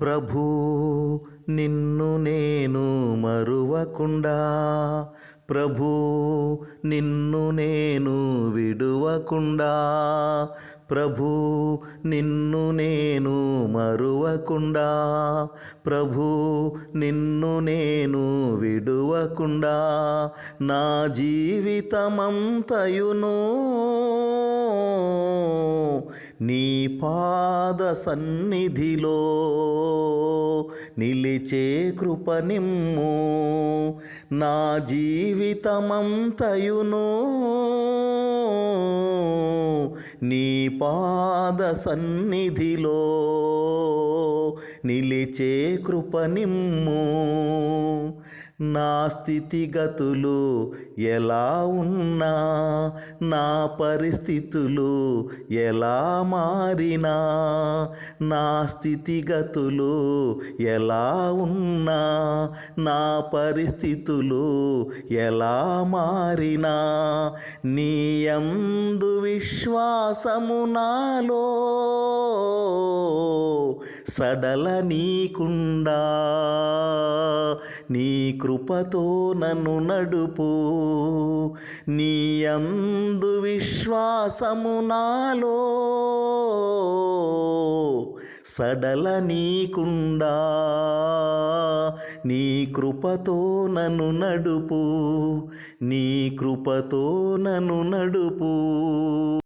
ప్రభు నిన్ను నేను మరువకుండా. ప్రభు నిన్ను నేను విడువకుండా. ప్రభు నిన్ను నేను మరువకుండా. ప్రభు నిన్ను నేను విడువకుండా. నా జీవితమంతయును నీ పాద సన్నిధిలో నిలిచే కృపనిమ్ము. నా జీవితమంతయును. నీ పాద సన్నిధిలో నిలిచే కృపనిమ్ము నా స్థితిగతులు ఎలా ఉన్నా నా పరిస్థితులు ఎలా మారినా నా స్థితిగతులు ఎలా ఉన్నా నా పరిస్థితులు ఎలా మారినా నీ విశ్వాస విశ్వాసము నాలో సడల నీకుండా. నీ కృపతో నన్ను నడుపు. నీ అందు విశ్వాసము నాలో సడల నీకుండా. నీ కృపతో నన్ను నడుపు. నీ కృపతో నన్ను నడుపు.